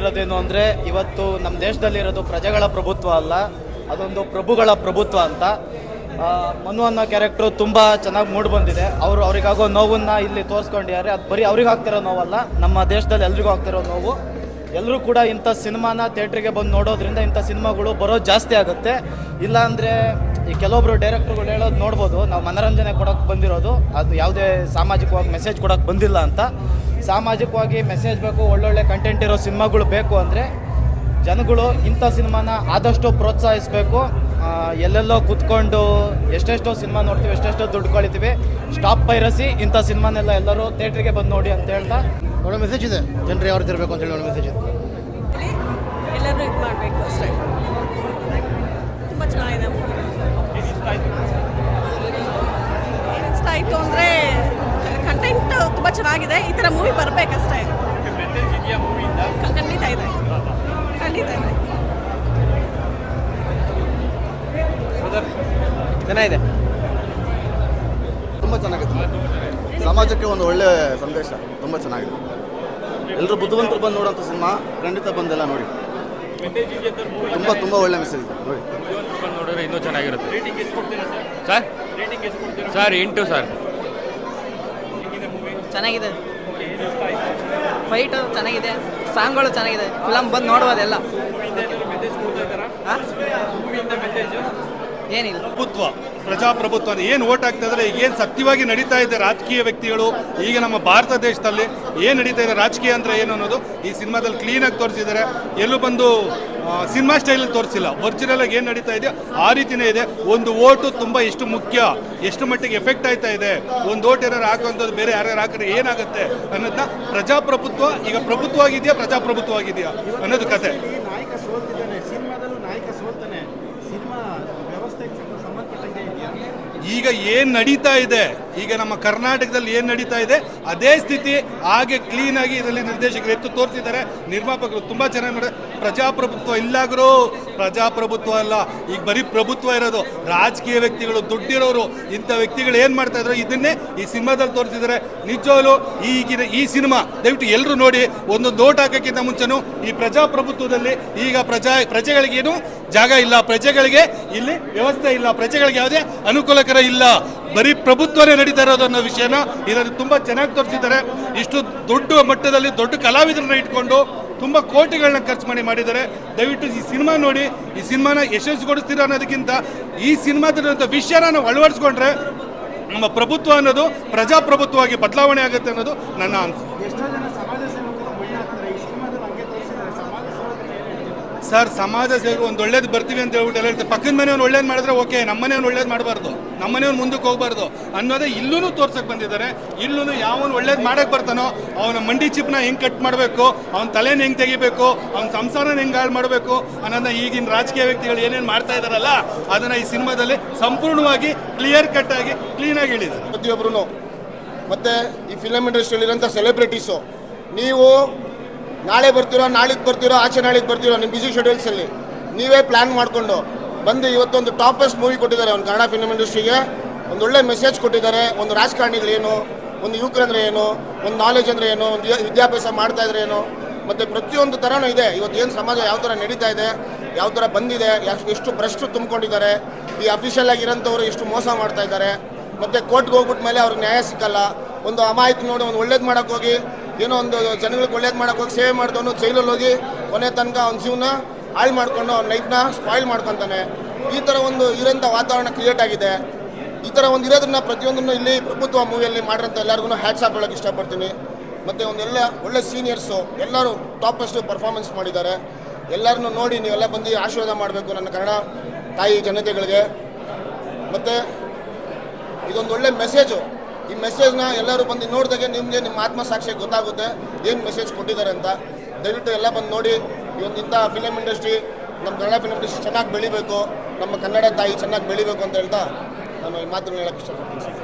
ಇರೋದೇನು ಅಂದರೆ ಇವತ್ತು ನಮ್ಮ ದೇಶದಲ್ಲಿರೋದು ಪ್ರಜೆಗಳ ಪ್ರಭುತ್ವ ಅಲ್ಲ, ಅದೊಂದು ಪ್ರಭುಗಳ ಪ್ರಭುತ್ವ ಅಂತ. ಮನು ಅನ್ನೋ ಕ್ಯಾರೆಕ್ಟ್ರು ತುಂಬ ಚೆನ್ನಾಗಿ ಮೂಡ್ ಬಂದಿದೆ. ಅವರು ಅವ್ರಿಗಾಗೋ ನೋವನ್ನ ಇಲ್ಲಿ ತೋರಿಸ್ಕೊಂಡಿದ್ದಾರೆ. ಅದು ಬರೀ ಅವ್ರಿಗೆ ಆಗ್ತಿರೋ ನೋವಲ್ಲ, ನಮ್ಮ ದೇಶದಲ್ಲಿ ಎಲ್ರಿಗೂ ಆಗ್ತಿರೋ ನೋವು. ಎಲ್ಲರೂ ಕೂಡ ಇಂಥ ಸಿನಿಮಾನ ಥಿಯೇಟ್ರಿಗೆ ಬಂದು ನೋಡೋದ್ರಿಂದ ಇಂಥ ಸಿನಿಮಾಗಳು ಬರೋದು ಜಾಸ್ತಿ ಆಗುತ್ತೆ. ಇಲ್ಲಾಂದರೆ ಈ ಕೆಲವೊಬ್ರು ಡೈರೆಕ್ಟ್ರುಗಳು ಹೇಳೋದು ನೋಡ್ಬೋದು. ನಾವು ಮನರಂಜನೆ ಕೊಡೋಕೆ ಬಂದಿರೋದು, ಅದು ಯಾವುದೇ ಸಾಮಾಜಿಕವಾಗಿ ಮೆಸೇಜ್ ಕೊಡೋಕೆ ಬಂದಿಲ್ಲ ಅಂತ. ಸಾಮಾಜಿಕವಾಗಿ ಮೆಸೇಜ್ ಬೇಕು ಒಳ್ಳೊಳ್ಳೆ ಕಂಟೆಂಟ್ ಇರೋ ಸಿನಿಮಾಗಳು ಬೇಕು ಅಂದರೆ ಜನಗಳು ಇಂಥ ಸಿನಿಮಾನ ಆದಷ್ಟು ಪ್ರೋತ್ಸಾಹಿಸಬೇಕು. ಎಲ್ಲೆಲ್ಲೋ ಕೂತ್ಕೊಂಡು ಎಷ್ಟೆಷ್ಟೋ ಸಿನಿಮಾ ನೋಡ್ತೀವಿ ಎಷ್ಟೆಷ್ಟೋ ದುಡ್ಡು ಕಳಿತೀವಿ ಸ್ಟಾಪ್ ಪೈರಸಿ ಇಂಥ ಸಿನಿಮಾನೆಲ್ಲ ಎಲ್ಲರೂ ಥಿಯೇಟ್ರಿಗೆ ಬಂದು ನೋಡಿ ಅಂತ ಹೇಳ್ತಾ. ಒಳ್ಳೆ ಮೆಸೇಜ್ ಇದೆ. ಜನರು ಯಾವ ರೀತಿ ಇರಬೇಕು ಅಂತ ಹೇಳಿ ಒಳ್ಳೆ ಮೆಸೇಜ್ ಇದೆ. ಎಲ್ಲರೂ ಇದು ಮಾಡಬೇಕು. ಅಷ್ಟೇ ತುಂಬ ಚೆನ್ನಾಗಿದೆ. ಇಷ್ಟ ಆಯಿತು ಅಂದರೆ ಚೆನ್ನಾಗಿದೆ. ಈ ಥರ ಮೂವಿ ಬರಬೇಕಷ್ಟೇ. ಖಂಡಿತ ಇದೆ. ಖಂಡಿತ ಇದೆ. ಚೆನ್ನಾಗಿದೆ. ತುಂಬ ಚೆನ್ನಾಗಿದೆ. ಸಮಾಜಕ್ಕೆ ಒಂದು ಒಳ್ಳೆ ಸಂದೇಶ. ತುಂಬ ಚೆನ್ನಾಗಿದೆ. ಎಲ್ಲರೂ ಬುದ್ಧಿವಂತರು ಬಂದು ನೋಡೋಂಥ ಸಿನಿಮಾ ಖಂಡಿತ ಬಂದೆಲ್ಲ ನೋಡಿ. ತುಂಬ ತುಂಬ ಒಳ್ಳೆ ಮೆಸೇಜ್ ಇದೆ. ನೋಡಿ. ಬಂದು ನೋಡಿದ್ರೆ ಇನ್ನೂ ಚೆನ್ನಾಗಿರುತ್ತೆ. ಸರ್ ಸರ್ ಎಂಟು ಸರ್ ಚೆನ್ನಾಗಿದೆ. ಫೈಟ್ ಚೆನ್ನಾಗಿದೆ. ಸಾಂಗ್ಗಳು ಚೆನ್ನಾಗಿದೆ. ಫಿಲಮ್ ಬಂದು ನೋಡ್ಬೋದೆಲ್ಲ? ಏನಿಲ್ಲ. ಪ್ರಭುತ್ವ ಪ್ರಜಾಪ್ರಭುತ್ವ ಏನು ಓಟ್ ಆಗ್ತಾ ಇದ್ರೆ ಏನು ಸತ್ಯವಾಗಿ ನಡೀತಾ ಇದೆ ರಾಜಕೀಯ ವ್ಯಕ್ತಿಗಳು, ಈಗ ನಮ್ಮ ಭಾರತ ದೇಶದಲ್ಲಿ ಏನು ನಡೀತಾ ಇದೆ ರಾಜಕೀಯ ಅಂದರೆ ಏನು ಅನ್ನೋದು ಈ ಸಿನಿಮಾದಲ್ಲಿ ಕ್ಲೀನಾಗಿ ತೋರಿಸಿದ್ದಾರೆ. ಎಲ್ಲೂ ಬಂದು ಸಿನಿಮಾ ಸ್ಟೈಲಲ್ಲಿ ತೋರಿಸಿಲ್ಲ. ಒರಿಜಿನಲ್ ಆಗಿ ಏನು ನಡೀತಾ ಇದೆ? ಆ ರೀತಿನೇ ಇದೆ. ಒಂದು ಓಟು ತುಂಬ ಎಷ್ಟು ಮುಖ್ಯ. ಎಷ್ಟು ಮಟ್ಟಿಗೆ ಎಫೆಕ್ಟ್ ಆಯ್ತಾ ಇದೆ? ಒಂದು ಓಟ್ ಏನಾರು ಹಾಕುವಂಥದ್ದು ಬೇರೆ ಯಾರ್ಯಾರು ಹಾಕಿದ್ರೆ ಏನಾಗುತ್ತೆ ಅನ್ನೋದನ್ನ ಪ್ರಜಾಪ್ರಭುತ್ವ, ಈಗ ಪ್ರಭುತ್ವ ಆಗಿದೆಯಾ ಪ್ರಜಾಪ್ರಭುತ್ವ ಆಗಿದೆಯಾ ಅನ್ನೋದು ಕತೆ ಈಗ ಏನ್ ನಡೀತಾ ಇದೆ? ಈಗ ನಮ್ಮ ಕರ್ನಾಟಕದಲ್ಲಿ ಏನ್ ನಡೀತಾ ಇದೆ? ಅದೇ ಸ್ಥಿತಿ, ಹಾಗೆ ಕ್ಲೀನ್ ಆಗಿ ಇದರಲ್ಲಿ ನಿರ್ದೇಶಕರು ಎತ್ತು ತೋರಿಸಿದ್ದಾರೆ ನಿರ್ಮಾಪಕರು ತುಂಬಾ ಚೆನ್ನಾಗಿ ಮಾಡಿದೆ ಪ್ರಜಾಪ್ರಭುತ್ವ ಇಲ್ಲಾಗ್ರು ಪ್ರಜಾಪ್ರಭುತ್ವ ಅಲ್ಲ. ಈಗ ಬರೀ ಪ್ರಭುತ್ವ ಇರೋದು. ರಾಜಕೀಯ ವ್ಯಕ್ತಿಗಳು, ದುಡ್ಡಿರೋರು, ಇಂಥ ವ್ಯಕ್ತಿಗಳು ಏನ್ ಮಾಡ್ತಾ ಇದ್ರು ಇದನ್ನೇ ಈ ಸಿನಿಮಾದಲ್ಲಿ ತೋರಿಸಿದ್ದಾರೆ. ನಿಜವಾಗ್ಲು ಈಗಿನ ಈ ಸಿನಿಮಾ, ದಯವಿಟ್ಟು ಎಲ್ಲರೂ ನೋಡಿ, ಒಂದು ನೋಟ್ ಹಾಕೋಕ್ಕಿಂತ ಮುಂಚೆನೂ ಈ ಪ್ರಜಾಪ್ರಭುತ್ವದಲ್ಲಿ ಈಗ ಪ್ರಜಾ ಪ್ರಜೆಗಳಿಗೇನು ಜಾಗ ಇಲ್ಲ, ಪ್ರಜೆಗಳಿಗೆ ಇಲ್ಲಿ ವ್ಯವಸ್ಥೆ ಇಲ್ಲ, ಪ್ರಜೆಗಳಿಗೆ ಯಾವುದೇ ಅನುಕೂಲಕರ ಇಲ್ಲ. ಬರೀ ಪ್ರಭುತ್ವನೇ ನಡೀತಾ ಇರೋದು ಅನ್ನೋ ವಿಷಯನ ಇದರಲ್ಲಿ ತುಂಬ ಚೆನ್ನಾಗಿ ತೋರಿಸಿದ್ದಾರೆ. ಇಷ್ಟು ದೊಡ್ಡ ಮಟ್ಟದಲ್ಲಿ ದೊಡ್ಡ ಕಲಾವಿದರನ್ನ ಇಟ್ಕೊಂಡು ತುಂಬ ಕೋಟಿಗಳನ್ನ ಖರ್ಚು ಮಾಡಿ ಮಾಡಿದ್ದಾರೆ. ದಯವಿಟ್ಟು ಈ ಸಿನಿಮಾ ನೋಡಿ, ಈ ಸಿನಿಮಾನ ಯಶಸ್ವಿಗೊಳಿಸ್ತೀರ ಅನ್ನೋದಕ್ಕಿಂತ ಈ ಸಿನಿಮಾದಲ್ಲಿರುವಂಥ ವಿಷಯನ ನಾವು ಅಳವಡಿಸ್ಕೊಂಡ್ರೆ ನಮ್ಮ ಪ್ರಭುತ್ವ ಅನ್ನೋದು ಪ್ರಜಾಪ್ರಭುತ್ವವಾಗಿ ಬದಲಾವಣೆ ಆಗುತ್ತೆ ಅನ್ನೋದು ನನ್ನ ಅನಿಸಿಕೆ ಎಷ್ಟೋ ಜನ ಸಮಾಜ ಸೇವಕರು ಮಣ್ಣಾಗ್ತಾರೆ ಈ ಸಿನಿಮಾದಲ್ಲಿ ಹಂಗೆ ತೋರಿಸಿದ್ದಾರೆ ಸಮಾಜ ಸೇವಕರು ಏನು ಹೇಳ್ತೀರಾ ಸರ್, ಸಮಾಜ ಸೇವೆ ಒಂದು ಒಳ್ಳೇದು ಬರ್ತೀವಿ ಅಂತ ಹೇಳ್ಬಿಟ್ಟು ಎಲ್ಲ ಹೇಳ್ತಾರೆ. ಪಕ್ಕದ ಮನೆಯವ್ನು ಒಳ್ಳೇದು ಮಾಡಿದ್ರೆ ಓಕೆ ನಮ್ಮ ಮನೆಯವ್ನು ಒಳ್ಳೇದು ಮಾಡಬಾರ್ದು. ನಮ್ಮ ಮನೆಯವ್ನು ಮುಂದಕ್ಕೆ ಹೋಗಬಾರ್ದು. ಅನ್ನೋದೇ ಇಲ್ಲೂ ತೋರ್ಸಕ್ಕೆ ಬಂದಿದ್ದಾರೆ. ಇಲ್ಲೂ ಯಾವನು ಒಳ್ಳೇದು ಮಾಡಕ್ಕೆ ಬರ್ತಾನೋ, ಅವನ ಮಂಡಿ ಚಿಪ್ನ ಹೆಂಗ್ ಕಟ್ ಮಾಡಬೇಕು, ಅವನ ತಲೆನ ಹೆಂಗ್ ತೆಗಿಬೇಕು, ಅವನ ಸಂಸಾರನ ಹೆಂಗ್ ಹಾಳು ಮಾಡಬೇಕು ಅನ್ನೋದನ್ನ ಈಗಿನ ರಾಜಕೀಯ ವ್ಯಕ್ತಿಗಳು ಏನೇನು ಮಾಡ್ತಾ ಇದಾರಲ್ಲ ಅದನ್ನ ಈ ಸಿನಿಮಾದಲ್ಲಿ ಸಂಪೂರ್ಣವಾಗಿ ಕ್ಲಿಯರ್ ಕಟ್ ಆಗಿ ಕ್ಲೀನ್ ಆಗಿ ಹೇಳಿದ್ದಾರೆ. ಪ್ರತಿಯೊಬ್ಬರು ಮತ್ತು ಈ ಫಿಲಮ್ ಇಂಡಸ್ಟ್ರಿಯಲ್ಲಿರೋಂಥ ಸೆಲೆಬ್ರಿಟೀಸು ನೀವು ನಾಳೆ ಬರ್ತೀರೋ, ನಾಳಿದ್ದು ಬರ್ತೀರೋ, ಆಚೆ ನಾಳಿದ್ದು ಬರ್ತೀರೋ, ನಿಮ್ಮ ಬಿಸಿ ಶೆಡ್ಯೂಲ್ಸಲ್ಲಿ ನೀವೇ ಪ್ಲ್ಯಾನ್ ಮಾಡಿಕೊಂಡು ಬಂದು ಇವತ್ತೊಂದು ಟಾಪೆಸ್ಟ್ ಮೂವಿ ಕೊಟ್ಟಿದ್ದಾರೆ ಒಂದು ಕನ್ನಡ ಫಿಲ್ಮ್ ಇಂಡಸ್ಟ್ರಿಗೆ ಒಂದು ಒಳ್ಳೆ ಮೆಸೇಜ್ ಕೊಟ್ಟಿದ್ದಾರೆ. ಒಂದು ರಾಜಕಾರಣಿಗಳೇನು, ಒಂದು ಯುವಕರಂದ್ರೆ ಏನು, ಒಂದು ನಾಲೆಜ್ ಅಂದರೆ ಏನು, ಒಂದು ವಿದ್ಯಾಭ್ಯಾಸ ಮಾಡ್ತಾ ಇದ್ರೆ ಏನು. ಮತ್ತು ಪ್ರತಿಯೊಂದು ಥರನೂ ಇದೆ. ಇವತ್ತು ಏನು ಸಮಾಜ ಯಾವ ಥರ ನಡೀತಾ ಇದೆ, ಯಾವ ಥರ ಬಂದಿದೆ ಎಷ್ಟು ಭ್ರಷ್ಟು ತುಂಬಿಕೊಂಡಿದ್ದಾರೆ. ಈ ಅಫಿಷಿಯಲ್ ಆಗಿರೋಂಥವ್ರು ಎಷ್ಟು ಮೋಸ ಮಾಡ್ತಾ ಇದ್ದಾರೆ. ಮತ್ತು ಕೋರ್ಟ್ಗೆ ಹೋಗ್ಬಿಟ್ಟ ಮೇಲೆ ಅವ್ರಿಗೆ ನ್ಯಾಯ ಸಿಕ್ಕಲ್ಲ. ಒಂದು ಅಮಾಯಕ ನೋಡಿ ಒಂದು ಒಳ್ಳೇದು ಮಾಡೋಕ್ಕೋಗಿ ಏನೋ ಒಂದು ಜನಗಳಿಗೆ ಒಳ್ಳೇದು ಮಾಡೋಕೆ ಹೋಗಿ ಸೇವೆ ಮಾಡಿದವನು ಜೈಲಲ್ಲಿ ಹೋಗಿ ಕೊನೆ ತನಕ ಅವ್ನ ಜೀವನ ಹಾಳು ಮಾಡ್ಕೊಂಡು ಅವ್ನ ಲೈಫ್ನ ಸ್ಪಾಯ್ಲ್ ಮಾಡ್ಕೊತಾನೆ. ಈ ಥರ ಒಂದು ಇರೋಂಥ ವಾತಾವರಣ ಕ್ರಿಯೇಟ್ ಆಗಿದೆ. ಈ ಥರ ಒಂದು ಇರೋದನ್ನ ಪ್ರತಿಯೊಂದನ್ನು ಇಲ್ಲಿ ಪ್ರಭುತ್ವ ಮೂವಿಯಲ್ಲಿ ಮಾಡಿರೋಂಥ ಎಲ್ಲರಿಗೂ ಹ್ಯಾಟ್ಸ್ ಆಫ್ ಹೇಳೋಕ್ಕೆ ಇಷ್ಟಪಡ್ತೀನಿ. ಮತ್ತು ಒಂದೆಲ್ಲ ಒಳ್ಳೆ ಸೀನಿಯರ್ಸು ಎಲ್ಲರೂ ಟಾಪೆಸ್ಟ್ ಪರ್ಫಾರ್ಮೆನ್ಸ್ ಮಾಡಿದ್ದಾರೆ. ಎಲ್ಲರನ್ನು ನೋಡಿ ನೀವೆಲ್ಲ ಬಂದು ಆಶೀರ್ವಾದ ಮಾಡಬೇಕು ನನ್ನ ಕನ್ನಡ ತಾಯಿ ಜನತೆಗಳಿಗೆ. ಮತ್ತು ಇದೊಂದು ಒಳ್ಳೆ ಮೆಸೇಜು ಈ ಮೆಸೇಜ್ನ ಎಲ್ಲರೂ ಬಂದು ನೋಡಿದಾಗೆ ನಿಮಗೆ ನಿಮ್ಮ ಆತ್ಮಸಾಕ್ಷಿ ಗೊತ್ತಾಗುತ್ತೆ ಏನು ಮೆಸೇಜ್ ಕೊಟ್ಟಿದ್ದಾರೆ ಅಂತ. ದಯವಿಟ್ಟು ಎಲ್ಲ ಬಂದು ನೋಡಿ ಇಂಥ ಫಿಲಮ್ ಇಂಡಸ್ಟ್ರಿ ನಮ್ಮ ಕನ್ನಡ ಫಿಲಮ್ ಇಂಡಸ್ಟ್ರಿ ಚೆನ್ನಾಗಿ ಬೆಳಿಬೇಕು, ನಮ್ಮ ಕನ್ನಡ ತಾಯಿ ಚೆನ್ನಾಗಿ ಬೆಳಿಬೇಕು ಅಂತ ಹೇಳ್ತಾ ನಾನು ಈ ಮಾತನ್ನು ಹೇಳೋಕ್ಕೆ ಇಷ್ಟಪಡ್ತೀನಿ. ಸರ್